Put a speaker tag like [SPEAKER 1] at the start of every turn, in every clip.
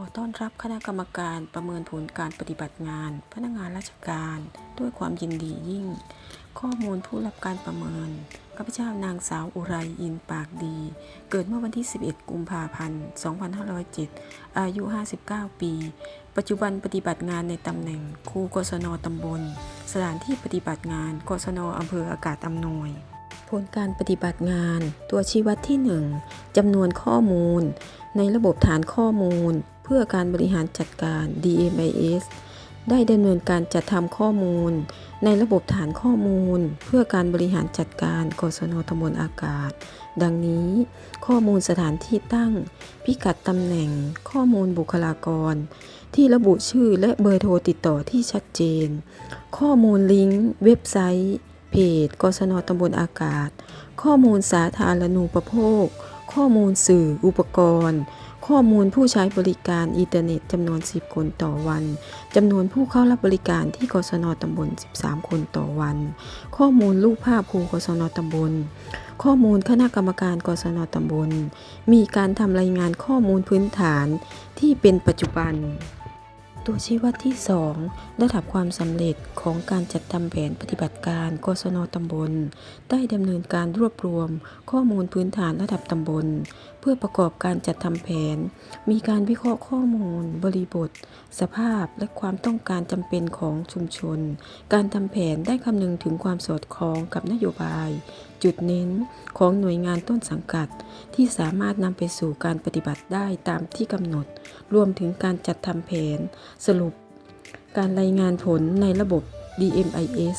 [SPEAKER 1] ขอต้อนรับคณะกรรมการประเมินผลการปฏิบัติงาน พนักงานราชการ ด้วยความยินดียิ่ง ข้อมูลผู้รับการประเมินข้าพเจ้านางสาวอุไรอินปากดี เกิดเมื่อวันที่ 11 กุมภาพันธ์ 2507 อายุ 59 ปี ปัจจุบันปฏิบัติงานในตำแหน่งครูกศนตำบล สถานที่ปฏิบัติงานกศนอำเภออากาศอำนวยผลการปฏิบัติงาน ตัวชี้วัดที่ 1จำนวนข้อมูล ในระบบฐานข้อมูล เพื่อการบริหารจัดการ DMIS ได้ดำเนินการจัดทำข้อมูล ในระบบฐานข้อมูล เพื่อการบริหารจัดการกศนตำบลอากาศ ดังนี้ ข้อมูลสถานที่ตั้ง พิกัดตำแหน่ง ข้อมูลบุคลากร ที่ระบุชื่อและเบอร์โทรติดต่อที่ชัดเจน ข้อมูลลิงก์ เว็บไซต์ เพจ กศนตำบลอากาศ ข้อมูลสาธารณูปโภค ข้อมูลสื่ออุปกรณ์ ข้อมูลผู้ใช้บริการอินเทอร์เน็ตจำนวน 10 คนต่อวัน จำนวนผู้เข้ารับบริการที่กศนตำบล 13 คนต่อวัน ข้อมูลรูปภาพครูกศนตำบล ข้อมูลคณะกรรมการกศนตำบล มีการทำรายงานข้อมูลพื้นฐานที่เป็นปัจจุบัน ตัวชี้วัดที่ 2 ระดับความสำเร็จของการจัดทำแผนปฏิบัติการกศนตำบล ได้ดำเนินการรวบรวม ข้อมูลพื้นฐานระดับตำบล เพื่อประกอบการจัดทำแผน มีการวิเคราะห์ข้อมูล บริบท สภาพและความต้องการจำเป็นของชุมชน การทำแผนได้คำนึงถึงความสอดคล้องกับนโยบาย จุดเน้นของหน่วยงานต้นสังกัด ที่สามารถนำไปสู่การปฏิบัติได้ตามที่กำหนด รวมถึงการจัดทำแผน สรุป การรายงานผลในระบบ DMIS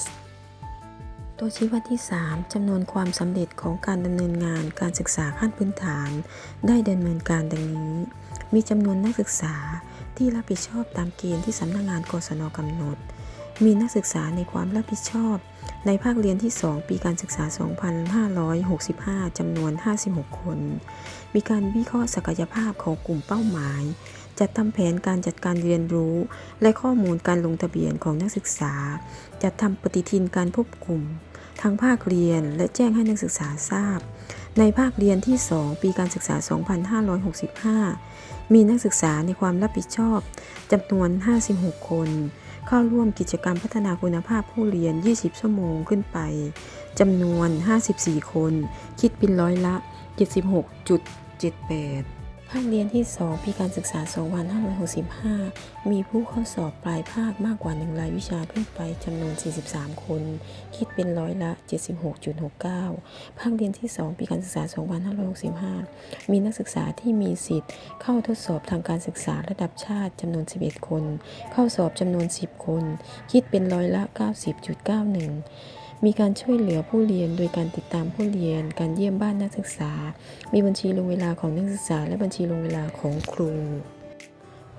[SPEAKER 1] ตัวชี้วัดที่ 3จำนวนความสำเร็จของการดำเนินงานการศึกษาขั้นพื้นฐาน ได้ดำเนินการดังนี้ มีจำนวนนักศึกษาที่รับผิดชอบตามเกณฑ์ที่สำนักงานกศนกำหนด มีนักศึกษาในความรับผิดชอบ ในภาคเรียนที่ 2 ปีการศึกษา 2565 จำนวน 56 คน มีการวิเคราะห์ศักยภาพของกลุ่มเป้าหมาย จัดทำแผนการจัดการเรียนรู้ และข้อมูลการลงทะเบียนของนักศึกษา จัดทำปฏิทินการพบกลุ่มทางภาคเรียนและแจ้งให้นักศึกษาทราบ ในภาคเรียนที่ 2 ปีการศึกษา 2565 มีนักศึกษาในความรับผิดชอบจำนวน 56 คน เข้าร่วมกิจกรรมพัฒนาคุณภาพผู้เรียน 20 ชั่วโมงขึ้นไปจำนวน 54 คน คิดเป็นร้อยละ 76.78 ภาคเรียนที่ 2 ปีการศึกษา 2565 มีผู้เข้าสอบปลายภาคมากกว่า 1 รายวิชาขึ้นไปจำนวน 43 คน คิดเป็นร้อยละ 76.69 ภาคเรียนที่ 2 ปีการศึกษา 2565 มีนักศึกษาที่มีสิทธิ์ เข้าทดสอบทางการศึกษาระดับชาติจำนวน 11 คน เข้าสอบจำนวน 10 คน คิดเป็นร้อยละ 90.91 มีการช่วยเหลือผู้เรียนโดยการติดตามผู้เรียน การเยี่ยมบ้านนักศึกษา มีบัญชีลงเวลาของนักศึกษา และบัญชีลงเวลาของครู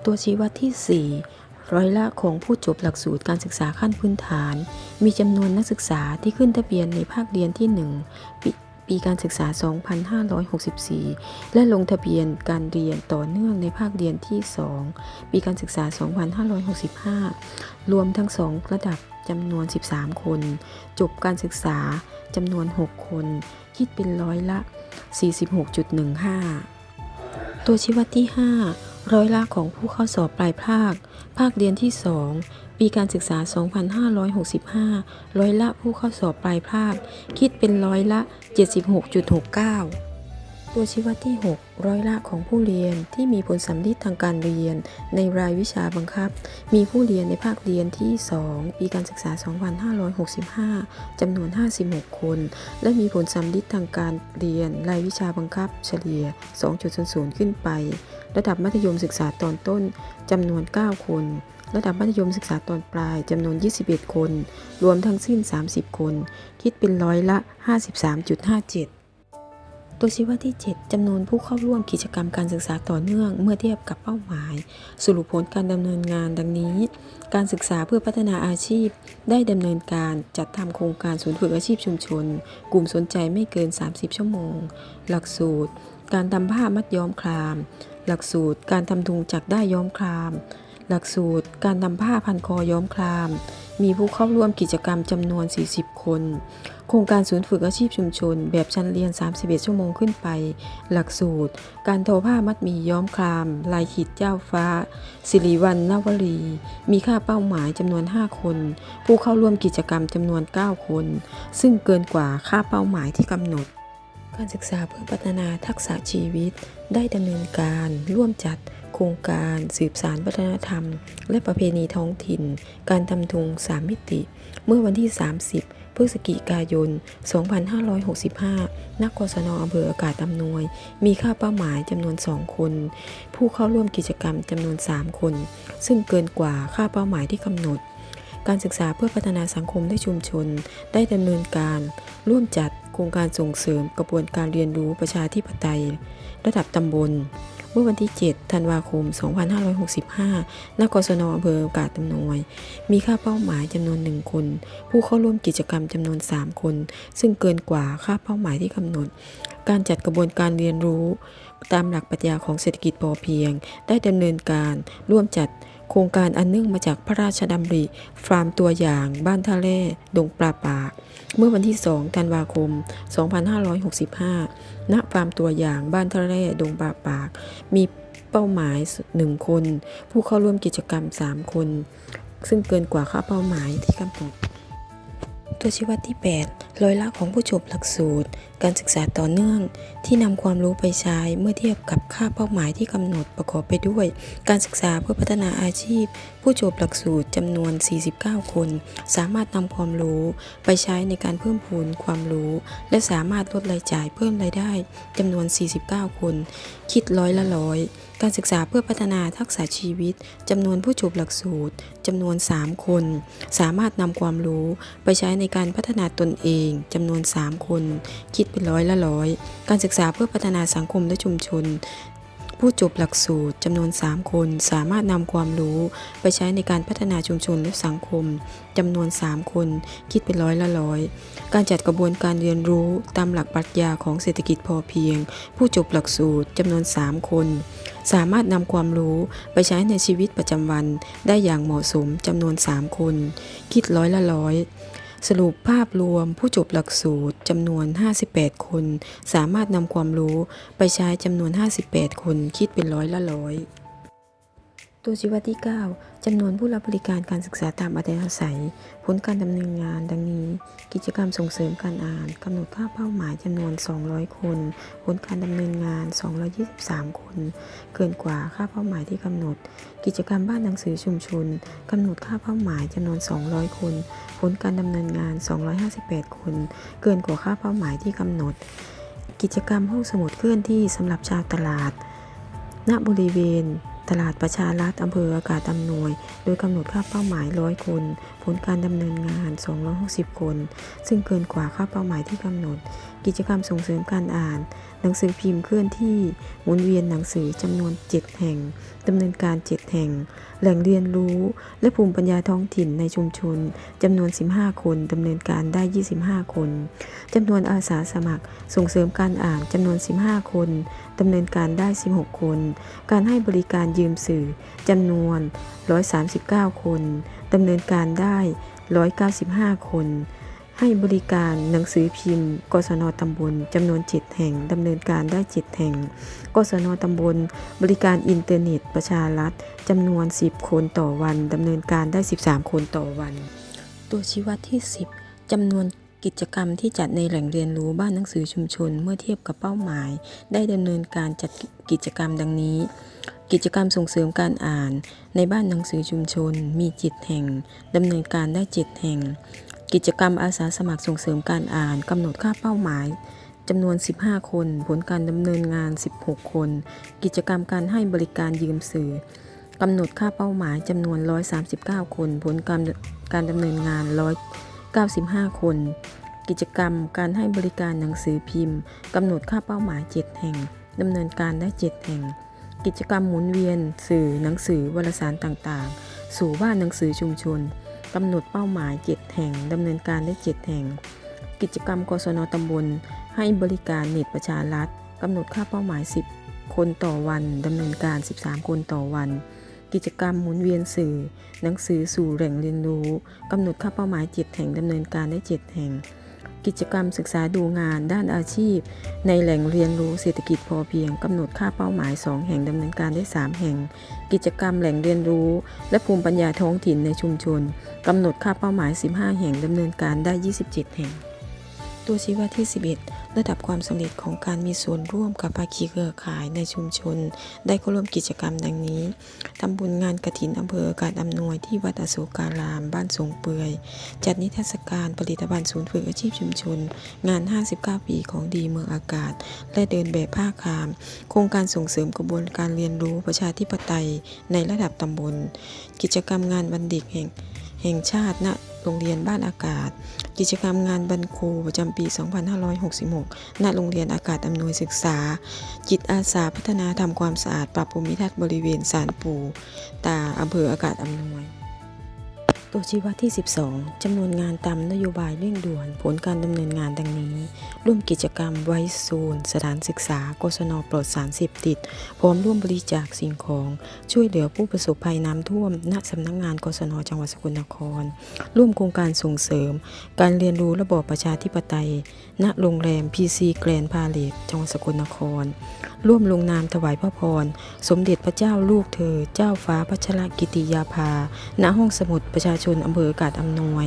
[SPEAKER 1] ตัวชี้วัดที่ 4 ร้อยละของผู้จบหลักสูตรการศึกษาขั้นพื้นฐาน มีจำนวนนักศึกษาที่ขึ้นทะเบียนในภาคเรียนที่ 1 ปีปีการศึกษา 2564 และลงทะเบียนการเรียนต่อเนื่องในภาคเรียนที่ 2 ปีการศึกษา 2565 รวมทั้ง 2 ระดับ จำนวน 13 คน จบการศึกษาจำนวน 6 คน คิดเป็นร้อยละ 46.15 ตัวชี้วัดที่ 5 ร้อยละของผู้เข้าสอบปลายภาค ภาคเรียนที่ 2 ปีการศึกษา 2565 ร้อยละผู้เข้าสอบปลายภาค คิดเป็นร้อยละ 76.69 ตัวชี้วัดที่ 6 ร้อยละของผู้เรียนที่มีผลสำลิดทางการเรียน ในรายวิชาบังคับ มีผู้เรียนในภาคเรียนที่ 2 ปีการศึกษา 2565 จำนวน 56 คน และมีผลสำลิดทางการเรียน รายวิชาบังคับ เฉลี่ย 2.00 ขึ้นไป ระดับมัธยมศึกษาตอนต้น จำนวน 9 คน ระดับมัธยมศึกษาตอนปลายจำนวน 21 คน รวมทั้งสิ้น 30 คน คิดเป็นร้อยละ 53.57 ตัวชี้วัดที่ 7จำนวนผู้เข้าร่วมกิจกรรมการศึกษาต่อเนื่องเมื่อเทียบกับเป้าหมาย สรุปผลการดำเนินงานดังนี้ การศึกษาเพื่อพัฒนาอาชีพ ได้ดำเนินการจัดทำโครงการศูนย์ฝึกอาชีพชุมชน กลุ่มสนใจไม่เกิน 30 ชั่วโมง หลักสูตร การทำผ้ามัดย้อมคราม หลักสูตร การทำทุงจากได้ยย้อมคราม หลักสูตรการทำผ้าพันคอย้อมคลาม มีผู้เข้าร่วมกิจกรรมจำนวน 40 คน โครงการศูนย์ฝึกอาชีพชุมชน แบบชั้นเรียน 31 ชั่วโมงขึ้นไป หลักสูตร การทอผ้ามัดมีย้อมคลาม ลายขีดเจ้าฟ้า สิริวัลนวลี มีค่าเป้าหมายจำนวน 5 คน ผู้เข้าร่วมกิจกรรมจำนวน 9 คน ซึ่งเกินกว่าค่าเป้าหมายที่กำหนด การศึกษาเพื่อพัฒนาทักษะชีวิต ได้ดำเนินการร่วมจัด โครงการสืบสารวัฒนธรรม และประเพณีท้องถิ่น การทำทงสามมิติ เมื่อวันที่ 30 พฤศจิกายน 2565 นักกศนอำเภออากาศอำนวย มีค่าเป้าหมายจำนวน 2 คน ผู้เข้าร่วมกิจกรรมจำนวน 3 คน ซึ่งเกินกว่าค่าเป้าหมายที่กำหนด การศึกษาเพื่อพัฒนาสังคมและชุมชน ได้ดำเนินการ ร่วมจัดโครงการส่งเสริมกระบวนการเรียนรู้ประชาธิปไตย ระดับตำบล เมื่อวันที่ 7 ธันวาคม 2565 ณ กศนอำเภออากาศอำนวย มีค่าเป้าหมายจำนวน 1 คน ผู้เข้าร่วมกิจกรรมจำนวน 3 คน ซึ่งเกินกว่าค่าเป้าหมายที่กำหนด การจัดกระบวนการเรียนรู้ ตามหลักปรัชญาของเศรษฐกิจพอเพียง ได้ดำเนินการร่วมจัด โครงการอันเนื่องมาจากพระราชดำริ ฟาร์มตัวอย่างบ้านท่าเล่ดงปลาปาก เมื่อวันที่ 2 ธันวาคม 2565 ณ ฟาร์มตัวอย่างบ้านทะเลดงปาปาก มีเป้าหมาย 1 คน ผู้เข้าร่วมกิจกรรม 3 คน ซึ่งเกินกว่าค่าเป้าหมายที่กำหนด ตัวชี้วัดที่ 8ร้อยละของผู้จบหลักสูตร การศึกษาต่อเนื่อง ที่นำความรู้ไปใช้เมื่อเทียบกับค่าเป้าหมายที่กำหนดประกอบไปด้วย การศึกษาเพื่อพัฒนาอาชีพ ผู้จบหลักสูตรจำนวน 49 คน สามารถนำความรู้ไปใช้ในการเพิ่มพูนความรู้ และสามารถลดรายจ่ายเพิ่มรายได้จำนวน 49 คน คิดร้อยละร้อย การศึกษาเพื่อพัฒนาทักษะชีวิตจำนวนผู้จบหลักสูตรจำนวน 3 คน สามารถนำความรู้ไปใช้ในการพัฒนาตนเองจำนวน 3 คน คิดเป็นร้อยละร้อย การศึกษาเพื่อพัฒนาสังคมและชุมชน ผู้จบหลักสูตรจำนวน 3 คน สามารถนำความรู้ไปใช้ในการพัฒนาชุมชนและสังคมจำนวน 3 คน คิดเป็นร้อยละร้อย การจัดกระบวนการเรียนรู้ตามหลักปรัชญาของเศรษฐกิจพอเพียง ผู้จบหลักสูตรจำนวน 3 คน สามารถนำความรู้ไปใช้ในชีวิตประจำวันได้อย่างเหมาะสมจำนวน 3 คน คิดร้อยละร้อยสรุปภาพรวมผู้จบหลักสูตรจำนวน 58 คน สามารถนำความรู้ไปใช้จำนวน 58 คนคิดเป็นร้อยละร้อย ตัวชี้วัดที่ 9จำนวนผู้รับบริการการศึกษาตามอัธยาศัย ผลการดำเนินงานดังนี้ กิจกรรมส่งเสริมการอ่านกำหนดค่าเป้าหมายจำนวน 200 คน ผลการดำเนินงาน 223 คน เกินกว่าค่าเป้าหมายที่กำหนด กิจกรรมบ้านหนังสือชุมชนกำหนดค่าเป้าหมายจำนวน 200 คน ผลการดำเนินงาน 258 คน เกินกว่าค่าเป้าหมายที่กำหนด กิจกรรมห้องสมุดเคลื่อนที่สำหรับชาวตลาด ณบริเวณ ตลาดประชารัฐอำเภออากาศอำนวย โดยกำหนดค่าเป้าหมาย 100 คน ผลการดำเนินงาน 260 คน ซึ่งเกินกว่าค่าเป้าหมายที่กำหนด กิจกรรมส่งเสริมการอ่าน หนังสือพิมพ์เคลื่อนที่หมุนเวียนหนังสือจำนวน 7 แห่งดำเนินการ 7 แห่ง แหล่งเรียนรู้ และภูมิปัญญาท้องถิ่นในชุมชนจำนวน 15 คนดำเนินการได้ 25 คนจำนวนอาสาสมัครส่งเสริมการอ่านจำนวน 15 คน ดำเนินการได้ 16 คน การให้บริการยืมสื่อจำนวน 139 คนดำเนินการได้ 195 คน ให้บริการหนังสือพิมพ์ กศนตำบลจำนวน 7 แห่งดำเนินการได้ 7 แห่ง กศนตำบล บริการอินเทอร์เน็ตประชารัฐจำนวน 10 คนต่อวันดำเนินการได้ 13 คนต่อวัน ตัวชี้วัดที่ 10จำนวน กิจกรรมที่จัดในแหล่งเรียนรู้บ้านหนังสือชุมชน เมื่อเทียบกับเป้าหมาย ได้ดำเนินการจัดกิจกรรมดังนี้ กิจกรรมส่งเสริมการอ่าน ในบ้านหนังสือชุมชน มีจิตแห่งดำเนินการได้จิตแห่ง กิจกรรมอาสาสมัครส่งเสริมการอ่านกำหนดค่าเป้าหมายจำนวน 15 คน ผลการดำเนินงาน 16 คน กิจกรรมการให้บริการยืมสื่อกำหนดค่าเป้าหมายจำนวน 139 คน ผลการการดำเนินงาน1 95 คน กิจกรรมการให้บริการหนังสือพิมพ์กำหนดค่าเป้าหมาย 7 แห่งดำเนินการได้ 7 แห่ง กิจกรรมหมุนเวียน สื่อหนังสือวารสารต่างๆ สู่บ้านหนังสือชุมชนกำหนดเป้าหมาย 7 แห่งดำเนินการได้ 7 แห่ง กิจกรรมกศนตำบล ให้บริการเน็ตประชารัฐกำหนดค่าเป้าหมาย 10 คนต่อวันดำเนินการ 13 คนต่อวัน กิจกรรมหมุนเวียนสื่อ หนังสือสู่แหล่งเรียนรู้กำหนดค่าเป้าหมาย 7 แห่งดำเนินการได้ 7 แห่ง กิจกรรมศึกษาดูงานด้านอาชีพ ในแหล่งเรียนรู้เศรษฐกิจพอเพียงกำหนดค่าเป้าหมาย 2 แห่งดำเนินการได้ 3 แห่ง กิจกรรมแหล่งเรียนรู้ และภูมิปัญญาท้องถิ่นในชุมชนกำหนดค่าเป้าหมาย 15 แห่งดำเนินการได้ 27 แห่ง ตัวชี้วัดที่ 11 ระดับความสำเร็จของการมีส่วนร่วมกับภาคีเครือข่ายในชุมชน ได้เข้าร่วมกิจกรรมดังนี้ทำบุญงานกระถินอำเภอการอำนวยที่วัดอโศการาม บ้านสงเปื่อย จัดนิทรรศการผลิตภัณฑ์ศูนย์ฝึกอาชีพชุมชน งาน 59 ปีของดีเมืองอากาศ และเดินแบบผ้าคาม โครงการส่งเสริมกระบวนการเรียนรู้ประชาธิปไตยในระดับตำบล กิจกรรมงานวันเด็กแห่งแห่งชาติณโรงเรียนบ้านอากาศ กิจกรรมงานบรรครูประจำปี 2566 ณ โรงเรียนอากาศอำนวยศึกษา จิตอาสาพัฒนาทำความสะอาดปรับภูมิทัศน์บริเวณสารปูตาอำเภออากาศอำนวย ตัวชี้วัดที่ 12 จำนวนงานตามนโยบายเร่งด่วน ผลการดำเนินงานดังนี้ ร่วมกิจกรรมไว้ซูนสถานศึกษากศนปลอดสารเสพติด พร้อมร่วมบริจาคสิ่งของ ช่วยเหลือผู้ประสบภัยน้ำท่วม ณสำนักงานกศนจังหวัดสกลนคร ร่วมโครงการส่งเสริม การเรียนรู้ระบอบประชาธิปไตย ณโรงแรม PC แกรนพาเลตจังหวัดสกลนคร ร่วมลงนามถวายพระพร สมเด็จพระเจ้าลูกเธอ เจ้าฟ้าพัชรกิติยาภา ณห้องสมุดประชาชนอำเภอกาดอำนวย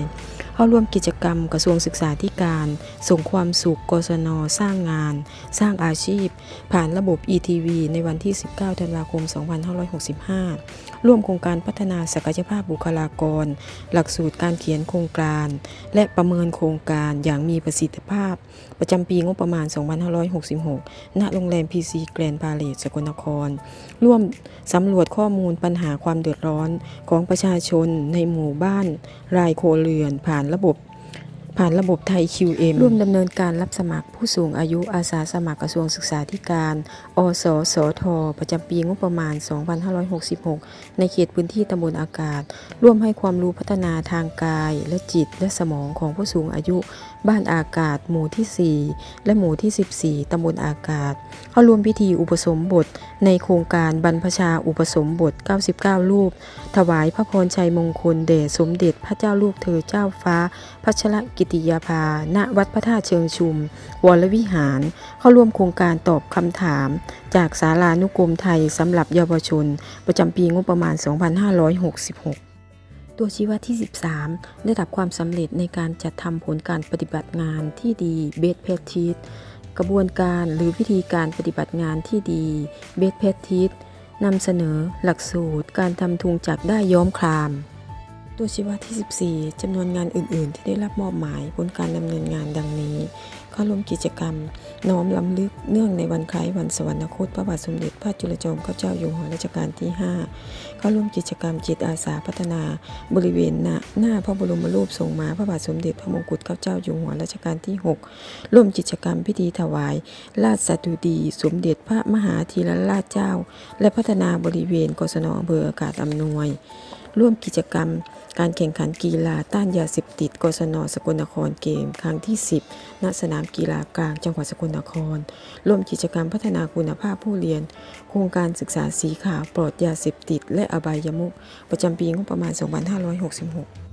[SPEAKER 1] เข้าร่วมกิจกรรมกระทรวงศึกษาธิการ ส่งความสุขกศน สร้างงาน สร้างอาชีพ ผ่านระบบ ETV ในวันที่ 19 ธันวาคม 2565 ร่วมโครงการพัฒนาศักยภาพบุคลากร หลักสูตรการเขียนโครงการ และประเมินโครงการอย่างมีประสิทธิภาพ ประจำปีงบประมาณ 2566 ณ โรงแรม PC แกรนพาเลตสกลนคร ร่วมสำรวจข้อมูลปัญหาความเดือดร้อนของประชาชนในหมู่บ้าน รายคเรือนผ่านานระบบผ่านระบบไทย QM ร่วมดำเนินการรับสมัครผู้สูงอายุอาสาสมัครกระทรวงศึกษาธิการ อสสท ประจำปีงบประมาณ 2566 ในเขตพื้นที่ตำบลอากาศ ร่วมให้ความรู้พัฒนาทางกายและจิตและสมองของผู้สูงอายุ บ้านอากาศ หมู่ที่ 4 และหมู่ที่ 14 ตำบลอากาศ เข้าร่วมพิธีอุปสมบท ในโครงการบรรพชาอุปสมบท 99 รูป ถวายพระพรชัยมงคลแด่สมเด็จพระเจ้าลูกเธอเจ้าฟ้า พัชรกิติยาภา ณ วัดพระธาตุเชิงชุม วรวิหาร เข้าร่วมโครงการตอบคำถาม จากสารานุกรมไทยสำหรับเยาวชน ประจำปีงบประมาณ 2566 ตัวชี้วัดที่ 13ระดับความสำเร็จในการจัดทำผลการปฏิบัติงานที่ดีเบสเพทีสกระบวนการหรือวิธีการปฏิบัติงานที่ดีเบสเพทีสนำเสนอหลักสูตรการทำทุงจากได้ย้อมคราม ตัวชี้วัดที่ 14 จำนวนงานอื่น ๆ ที่ได้รับมอบหมายผลการดำเนินงานดังนี้ เข้าร่วมกิจกรรม น้อมล้ำลึกเนื่องในวันคล้ายวันสวรรคตพระบาทสมเด็จพระจุลจอมเกล้าเจ้าอยู่หัวรัชกาลที่ 5 เข้าร่วมกิจกรรมจิตอาสาพัฒนา บริเวณหน้าหน้าพระบรมรูปทรงม้าพระบาทสมเด็จพระมงกุฎเกล้าเจ้าอยู่หัวรัชกาลที่ 6 ร่วมกิจกรรมพิธีถวาย ราชสดุดี สมเด็จพระมหาธีรราชเจ้า และพัฒนาบริเวณกศนอำเภออากาศอำนวย ร่วมกิจกรรม การแข่งขันกีฬาต้านยาเสพติด กศนสกลนครเกม ครั้งที่ 10 ณ สนามกีฬากลางจังหวัดสกลนคร ร่วมกิจกรรมพัฒนาคุณภาพผู้เรียน โครงการศึกษาสีขาวปลอดยาเสพติด และอบายมุขประจำปีงบประมาณ 2566